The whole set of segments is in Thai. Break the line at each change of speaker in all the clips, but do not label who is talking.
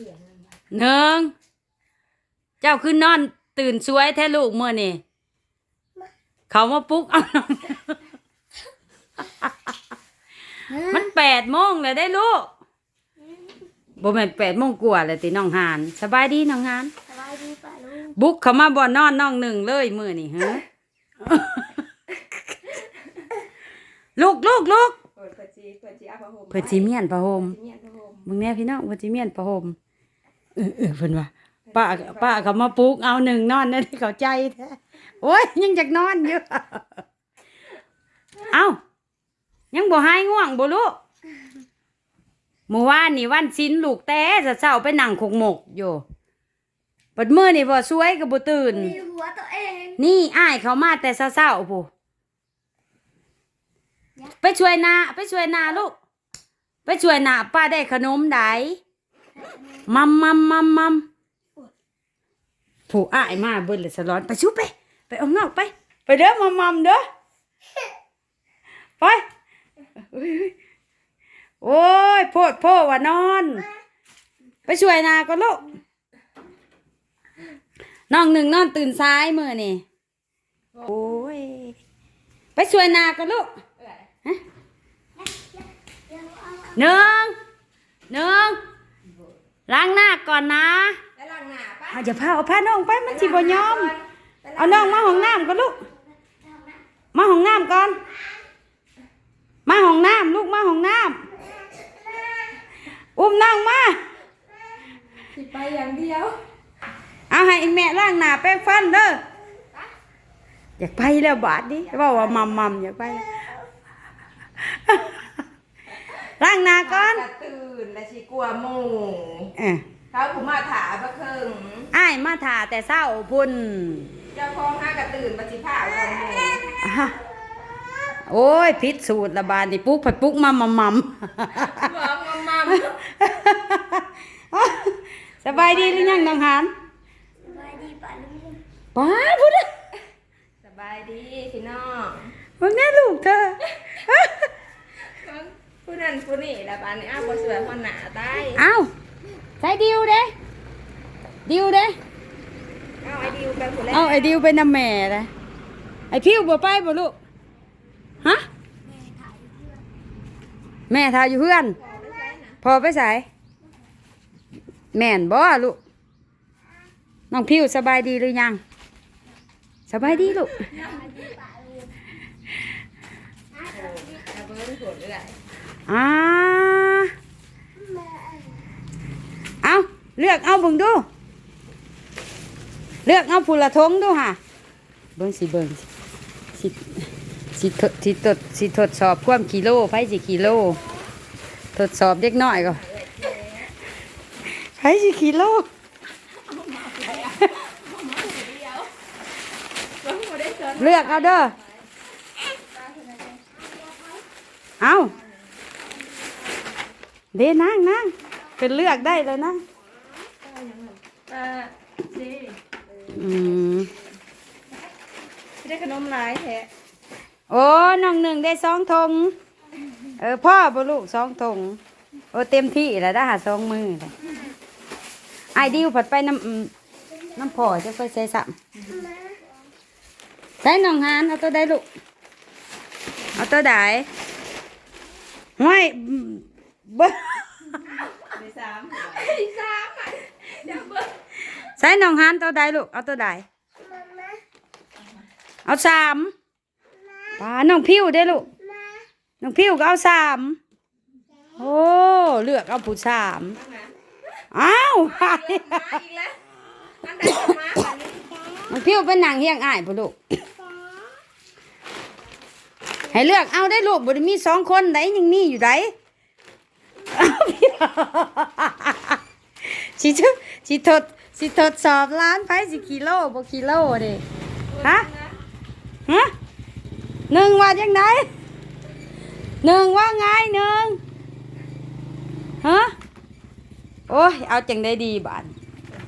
สียงมันว่า
หนึ่งเจ้าคือนอน ตื่นสวยแท้ลูกเมื่อนี่เขามาปลุ๊กเอาน้องมันแปดโมงเลยได้ลูกบ่แม่นแปดโมงกว่าเลยติน้องหานสบายดีน้องหาน
สบายดีป่ะลุง
บุกเขามาบ่อนอนน้องหนึ่งเลยมือนี่ฮะ ลูกลูกลูก
เปิดเปิดจีเปิดจีอาพะโฮม
เพิ่นสิเมียนผ้าห่ม
เมียนพะโฮม
มึงแน่พี่น้องเพิ่นสิเมียนผ้าห่มเออเออเพิ่นว่าป้าป้าเขามาปลุกเอาหนึ่งนอนนั่นให้เขาใจแท้โอ้ยยังอยากนอนอยู่เอ้ายังบ่หายง่วงบ่ลูกเมื่อวานนี่วันศิลลูกแต่เช้าไปนั่งคกหมกอยู่ปัดมือนี่บ่สวยก็บ่ตื่น
มีหัวตัวเอง
นี่อ้ายเขามาแต่เช้าๆผู้ไปช่วยนาไปช่วยนาลูก ไปช่วยนาป้าได้ขนมได้ มัมมัมมัมมัมผู้อ้ายมาเบิ่นเลยสลอนไปชุบไป ไปเอานอกไป ไปเด้อมัมมัมเด้อไปเอ้ยโอ้ยโพดโพว่านอน ไปช่วยนาก็ลูกน้องหนึ่งนอนตื่นซ้ายมือนี่โอ้ยไปช่วยนาก็ลูกหนึ่งหนึ่ง ล้างหน้าก่อนนะ
แล้วหลังหน้าป่ะ
เอาอย่าพาเอาพาน้องไปมันสิบ่ยอม เอาน้องมาห้องน้ำก่อนลูก มาห้องน้ำก่อน มาห้องน้ำลูกมาห้องน้ำอุ้มน้องมา
สิไปอย่างเดียว
เอาให้อีแม่ล้างหน้าแป้งฟันเด้ออยากไปแล้วบาดนี้ว่าว่ามัมมัมอยากไปแล้วล้างหน้าก่อน
กระตื่ นและสิกลัวหมู
เออ
เขาผมมาถาบะเคิง
อ้ายมาถ่าแต่เศร้าพุ่น
เจ้าของห้ากระตื่นปฏิภาคของหมู
อะฮะโอ้ยพิษสูตรละบาดนี่ปุ๊กผัดปุ๊กมัมมัมมัม
บอกมัมมัม
สบายดีหรือยังน้องหาน
สบายดีป่ะลุง
ป้าพูด
สบายดีพี่น้อง
มึงแน่ลูกเธอ
ผู้นั้นผู้นี้ละบ้านนี้อ้าว บ่สวยคนหนาตาย
เอาใส่ดิวเด้ดิวเด้
เอาไอดิวไปผู้แรก
เอาไอ้ดิวไปนำแม่เลยไอ้พิวบ่ไปบ่ลูกฮะแม่ทาอยู่เพื่อนพอไปใส่แม่นบ่ลูกน้องพิวสบายดีหรือยัง สบายดีลูก
เอา เลื
อกเอาเบิ่งดู เลือกเอาผู้ละทงดูค่ะเบิ่งสิเบิ่งสิสิทดสิทดสิทดสอบความกิโลไผสิกิโล ทดสอบเด็กน้อยก็ไผสิกิโลเลือกเอาเด้อ เอาเด้นั่งนั่งเป็นเลือกได้เลยนะ
เออสิ
อืม
ได้ขนมหลายแท้
โอ้น้องหนึ่งได้สองธงเออพ่อบลูกสองธงโอ้เต็มที่แล้วได้หาสองมือเลยไอ้ดิวผัดไปน้ำอืมน้ำพ่อจะไปใส่สัมใส่น้องหานเอาตัวใดลูกเอาตัวใดห้วยอืมเบ่
ได้สามได้สามอะเดี๋ยวเบิ้ง
ใส่น้องหานตัวใดลูก เอาตัวใดเอาสามป้าน้องพิวได้ลูก น้องพิวก็เอาสามโอ้เลือกเอาผู้สามอ้าว
มาอีกแล้วอันใดจะมาอันนี้
น้องพิวเป็นนางเฮียงอ้ายพ่อลูกให้เลือกเอาได้ลูกบ่ได้มีสองคนไดยังมีอยู่ไดเอาพี่สิทด สิทดสิทดสอบล้านไปสิกิโลบ่กิโลเด้ฮะฮะหนึ่งว่าจังไดหนึ่งว่าไงหนึ่งฮะโอ้ยเอาจังได้ดีบาด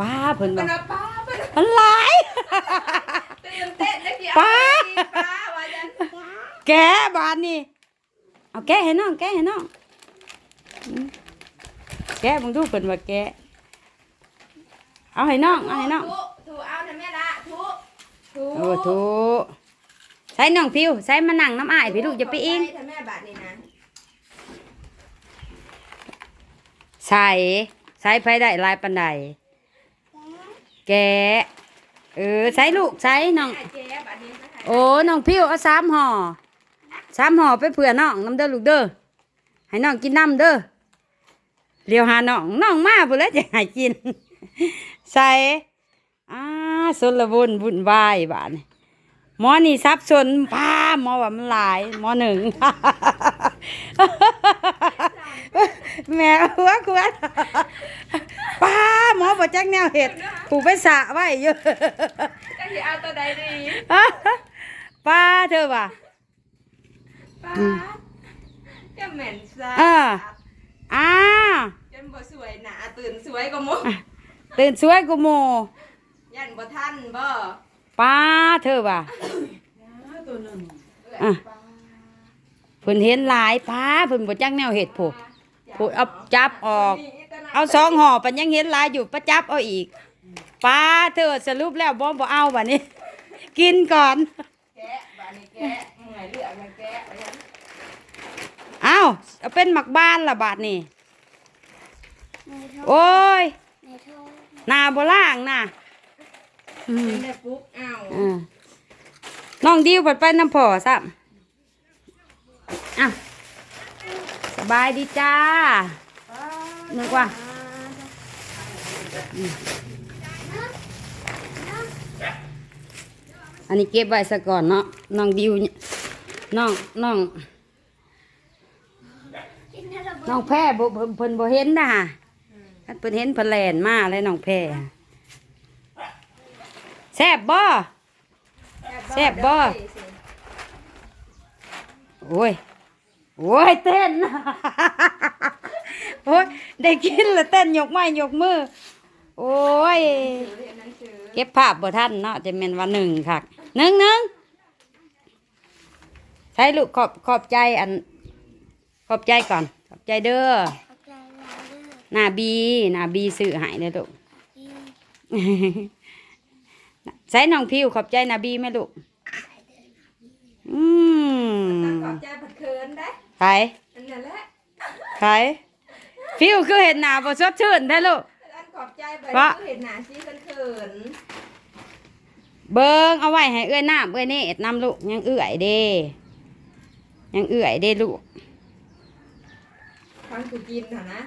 ป้าเพิ่น
เป็
ว่าน
ว่าป้าเป็น
มันหลาย
ตื่นเต้นได้กี่
ป้า
ป้าว่าจัน
แกะบาดนี่เอาแกะให้น้องแกะให้น้องอืมแกะมึงดูเพิ่นว่าแกะ เอาให้น้อง เอาให้น้อง
ทุทุเอานะแม่ละทุทุ
โอ้ถูใช้น้องพิวใช้มานั่งน้ำอ้ายพี่ลูกจะไปเอง
ใช่แม่บาทนี่นะ
ใส่ใช้ไผได้หลายปันใดแกะเออใช้ลูกใช้น้อง
ไอ้เจ๊บาทนี้นะคะ
โอ้น้องพิวเอาสามห่อสามห่อไปเผื่อน้องน้ำเด้อลูกเด้อให้น้องกินน้ำเด้อเลี้ยวหาน้องน้องมาบุแล้วจะให้กิน ใส่อ่าสนละวุ่นวุ่นวายบ้านหมอนี่ซับสนพาหมอว่ามันหลายหมอหนึ่งแม่หัวควรป้าหมอบอกจักแนวเห็ดปลูกไปสระไว้เยอะ
จะสิเอาตัวใดดี
ป้าเธอว่ะ
ป้าจะเหม็นซะ
เอออ้า
จนบ่สวยหนาตื่นสวยก็มุ
ตื่นสวยกูโม
ยันบ่ทันบ่
ป้าเธอว่ะ
ตัวหนึ่ง
อะเพิ่นเห็นหลายป้าเพิ่นบ่จักแนวเห็ดผู้ผู้เอาจับออก เอาสองห่อปันยังเห็นหลายอยู่ประจับเอาอีกป้าเธอสรุปแล้วบ่บ่เอาบัดนี้ กินก่อน
แกะบาดนี้แกะเมื่อยเลือกมันแกะไปยัง
อ้าวเอาเป็นหมักบ้านละบาดนี่โอ้ยห นาบ่ล่างน่ะอืม
ได้ปุ๊บเอา
อ่าน้องดิวเปิดไปน้ำพ่อซ้ำอ้าวสบายดีจ้านึกว่าอันนี้เก็บไว้ซะก่อนเนาะน้องดิวเนี่ยน้องน้องน้องแพ้บ่เพิ่นเพิ่นบ่เห็นนะฮะ คันเพิ่นเห็นเพิ่นแล่นมาเลยน้องแพ้แซ่บบ่แซ่บบ่โอ้ยโอ้ยเต้นโอ้ยได้กินแล้วเต้นยกไม้ยกมือโอ้ย
เรียนหนังสือ
เก็บภาพบ่ทันเนาะจะแม่นว่าหนึ่งค่ะหนึ่งหนึ่งใช้ลูกขอบขอบใจอัน ขอบใจก่อน ขอบใจเด้อ หน้าบีหน้าบีซื้อให้เด้อลูกใช้น้องพิวขอบใจหน้าบีไหมลูกอืม
ตั้งขอบใจผัดเคินได้
ใคร
อันนั้นแหละ
ใครพิวคือเห็นหน้าบ่สดชื่นแท้ลูก
ตั้งขอบใจไป
วะ
ก็เห็นหน้าซีกันเขิน
เบิงเอาไว้ให้เอื้อยน้ำเอื้อยเนตรนำลูกยังเอื้อยเด้ยังเอื้อยเด้ลูก
ฟังกูกินเถอะนะ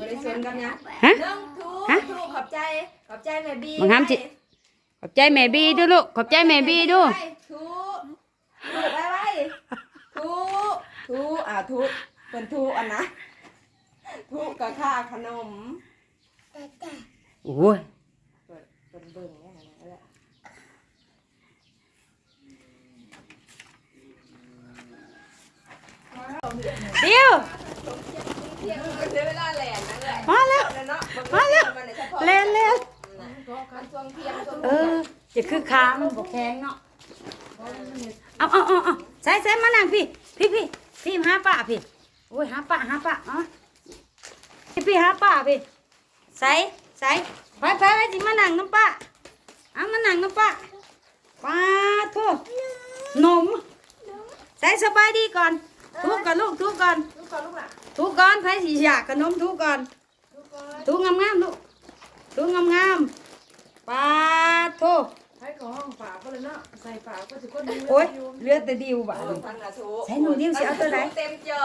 บริสุทธิ์กับยัง
ฮะ
หนึ่งทู
ฮะ
ทูขอบใจขอบใจแม่บี
บังคับจิขอบใจแม่บีดูลูก ขอบใจแม่บีดู
ไปทูทูไปไปทูทูอ่าทูเป็นทูอันนะทูกับค่าขนม
โอ้ย
เปิดเป็นเบิ่งเนี่ยนะแหละ
เดี๋ยว
เที่ยงก็ใช้เวลาแหลนนะเลย
มาแล้ว
แล้ว เนาะ
มาแล้ว
นนี่ยฉพาะ
เล่นเล่น
การช่วงเที่ยงช่วง
เออจะคือขามันบกแข็งเนาะเอาเอาเอาเอาใส่ใส่มานั่งพี่ พี่พี่พี่หาป้าพี่โอ้ยหาป้าหาป้าเอ๋อพี่พี่หาป้าพี่ใส่ใส่ไปไปไปจิมานั่งน้ำป้าเอามานั่งน้ำป้าป้าโทษนมใส่สบายดีก่อนทุกก่อนลูกทุกก่อน
ลูกก่อนลูกหล่ะ
ทุกก่อนใครสิอยากขนมทุกก่อน
ลูกก่อน
ทุกงามๆลูกทุกงามๆป้าโทษ
ให้ของห้องฝาก็เลยเนาะใส่ฝาก็จะก้นมือ
โอ้ยเลือดแต่ดิวบ่ะ
โอ้ยฟังนะทู
ใส่หนูดิ้วสิเอาตัวไหน
เต็มเจอ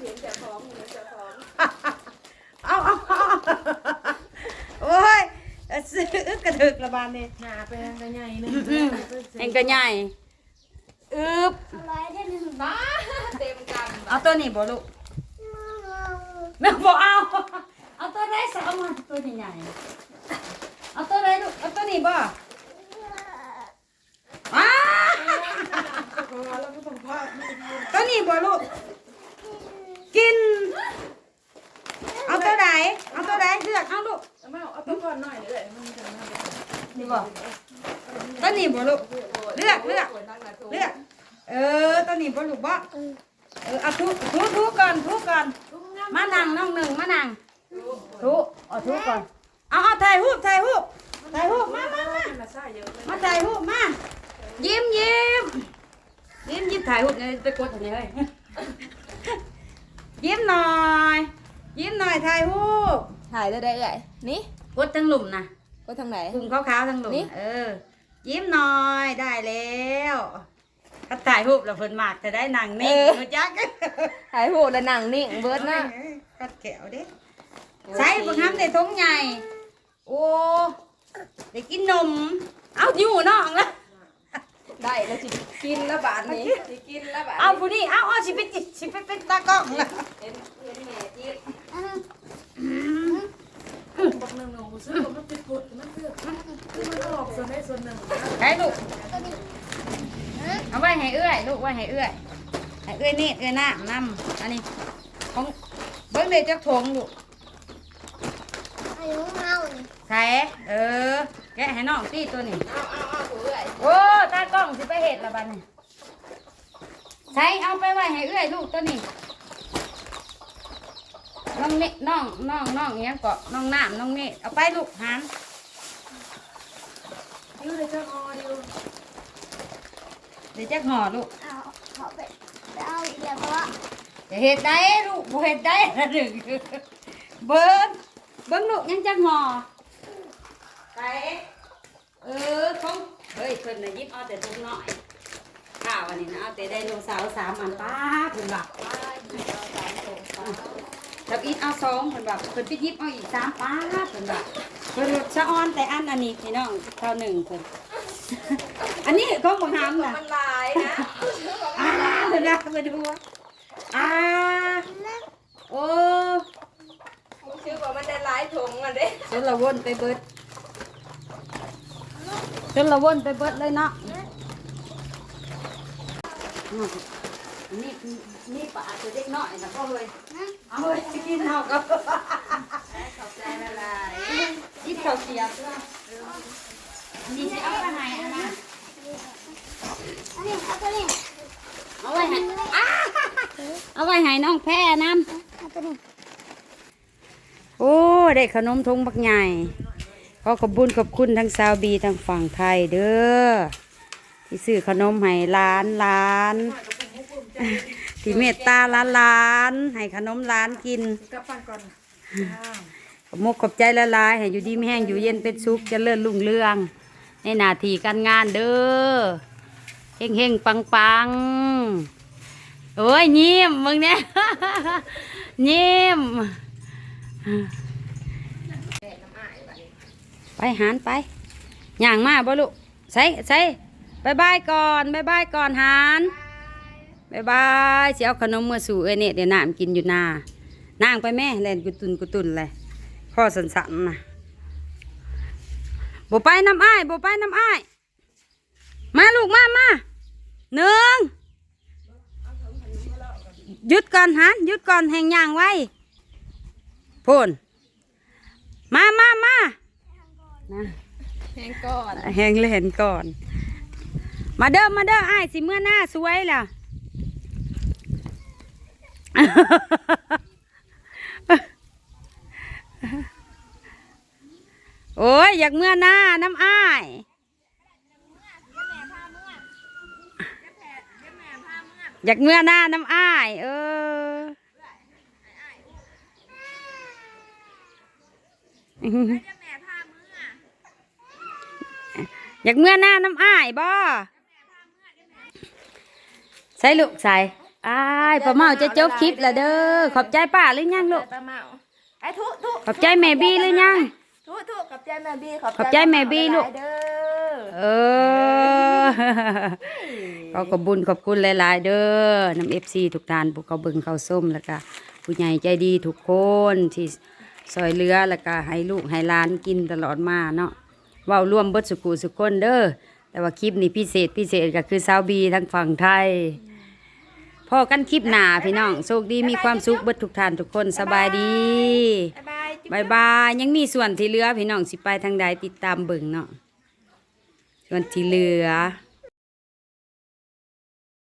เห็นเจ้าของเห็นเจ้าของ
เอาเอาเอาโอ้ยเอาซื้อกระถึกระบาดนี่
หนาไปทางกันใหญ่นึง
เองก็ใหญ่อึบ
บ้าเต็มก
เอาตัวนี้บ่ลูก แม่บ่เอา เอาตัวไหนสเอามาตัวใหญ่ๆเอาตัวไหนลูกเอาตัวนี้บ่อ้าตัวนี้บ่ลูก กิน เอาตัวไหน เอาตัวไหนเลือกเอาลูก
เอามาเอาตัวก่อนหน่อยเลยมันจะมา
นี่บ่ตัวนี้บ่ลูกำเลือกเลือก
ฟังนะทู
เลือก เออตัวนี้บ่ลูกบ่ เออเอาทุทุทุก่อนทุก่อน มานั่งน้องหนึ่งมานั่งทุเอาทุก่อนเอาเอาถ่ายรูปถ่ายรูปถ่ายรูปมามามา
มันละซ่าเยอะเลย
มาถ่ายรูปมายิ้มยิ้มยิ้มยิ้มถ่ายรูปเลยไปกดอันนี้เลยยิ้มหน่อย ยิ้มหน่อยถ่ายรูป
ถ่ายได้ได้ใหญ่นี่
กดทั้งหลุมนะ
ก็ทางไหน
กลุ่มขาวๆทั้งหลุม
นี่
เออยิ้มหน่อยได้แล้ว ก็ถ่ายรูปแล้วเพิ่นมากจะได้หนังนิ่งรู้จัก
ถ่ายโหดแล้วหนังนิ่งเบิร์ดนะ
กัดแก้วเด้ใส่บังคับได้ทงใหญ่ โอ้ได้กินนม เอาอยู่น้องละ
ได้แล้วสิกินแล้วบาทนี้สิกินแล้วบาท
เอาผู้นี้เอาเอาสิไปจิสิไปเป็นตากล้องละ
เห็นเห็นแม่จีบ
บอกหนึ่งหนูซื้อมันติดกดมันเพื่อคือมันออกส่วนได้ส่วนหนึ่ง
ใช้ลูกเอาไว้ ให้เอื้อยลูกไว้ให้เอื้อยให้เอื้อยนี่เอื้อยหน้านำอันนี้ของเบิ้งเดี๋ยวจะถงลูก
อายุเมาเลย
ใส่เออ แกะให้น้องตีตัวนี้
เอาเอาเอาผู้เอื่อย
โอ้ตากล้องสิไปเห็ดละบัดนี้ใช้เอาไปไว้ให้เอื้อยลูกตัวนี้น้องนี่น้องน้องน้องเนี้ยเกาะน้องน้ำน้องนี่เอาไปลูกหาม
ยูเลยจ้าออดิว
เดี๋ยวจะห่อลูก
เอาขอไปไปเอาอีกแล้วเพราะว่า
จะเห็ดได้ลูกบ่เห็ดได้ละหนึ่งเบิ้งเบิ้งลูกยังจะห่อใส่เออของเฮ้ยเพิ่นน่ะหยิบเอาแต่ทุกหน่อยข้าวอันนี้นะเอาแต่ไดโนเสาร์สามอันป้าเพิ่นบอกแล้วอีกเอาสองเพิ่นแบบเพิ่นไปหยิบเอาอีกสามป้าเพิ่นแบบเพิ่นสะออนแต่อันอันนี้พี่น้องเท่าหนึ่งเพิ่นอันนี้ของบังหามน่ะ
มันลายนะ
อ่าเพิ่นว่าไปดูว่าอ่าโอ้
ชื่อว่ามันได้หลายถุงอะเด้
จนละวนไปเบิดจนละวนไปเบิดเลยเนาะอ้าวนี่นี่ปลาตัวเด็กน้อยนะพ่อเลยเอาเลยไปกินเอากับ
ขอบใจละลาย
ยิบข้าวเกียบด้วยอันนี้จะเอาไปไหนอั นี้
เอาตัวนี้
เอาไว้ให้อ้าเอาไว้ให้น้องแพ้น้
เอาตัวนี้ำ
โอ้ได้ขนมทงบักใหญ่ขอขอบุญขอบคุณทั้งซาวบีทั้งฝั่งไทยเด้อที่ซื้อขนมให้ร้านร้านที่เมตตาร้านร้านให้ขนมร้านกิน
กลับปันก่อน
ขอบมกขอบใจละลายให้อยู่ดีไม่แห้งอยู่เย็นเป็นสุขเจริญรุ่งเรือง ในหน้าที่การงานเด้อ งเฮงปังปังโอ้ยยิ้มมึงเนี่ยยิ้มไปหานไปย่างมาบ่ลูกใส่ใส่บายบายก่อนบายบายก่อนหานบายบายสิเอาขนมมาสู่เอ้ยเนี่ยเดี๋ยวน้ำกินอยู่นานางไปแม่เล่นกุตุนกุตุนเลยข้อสันสันนะบ่ไปน้ำอ้ายบ่ไปน้ำอ้ายมาลูกมามา หนึ่งหยุดก่อนหันหยุดก่อนแหงย่างไว้พูนมามามานะ
แพงก่อน
แหงเล่นก่อน มาเด้อมาเด้ออ้ายสิเมื่อหน้าสวยล่ะโอ้ยอยากเมื่อหน้าน้ำอ้าย อยากเมื่อหน้าน้ำอ้าย เอออยากเมื่อหน้าน้ำอ้ายบ่ใส่ลูกใส่อ้ายป้าเมาจะจบคลิปแล้วเด้อขอบใจป้าหรือยังลูก
ตาเมาไอ้ทุทุ
ขอบใจแม่บี้หรือยัง
ทุทุขอบใจแม่บี้
ขอบใจแม่บี้ลูก
เด้อ
เอ อขอขอบบุญขอบคุณหลาย ๆ เด้อน้ำเอฟซีทุกท่านผู้เขาเบิ่งเขาส้มแล้วก็ผู้ใหญ่ใจดีทุกคนที่ซอยเหลือแล้วก็ให้ลูกให้หลานกินตลอดมาเนาะเว้าร่วมเบิดสุกุสุกคนเด้อแต่ว่าคลิปนี้พิเศษพิเศษก็คือสาวบีทั้งฝั่งไทยพอกันคลิปหนาพี่น้องโชคดีมีความสุขเบิดทุกท่านทุกคนสบายดี
บายบาย
บายบายยังมีส่วนที่เหลือพี่น้องสิไปทางใดติดตามเบิ่งเนาะส่วนที่เหลือ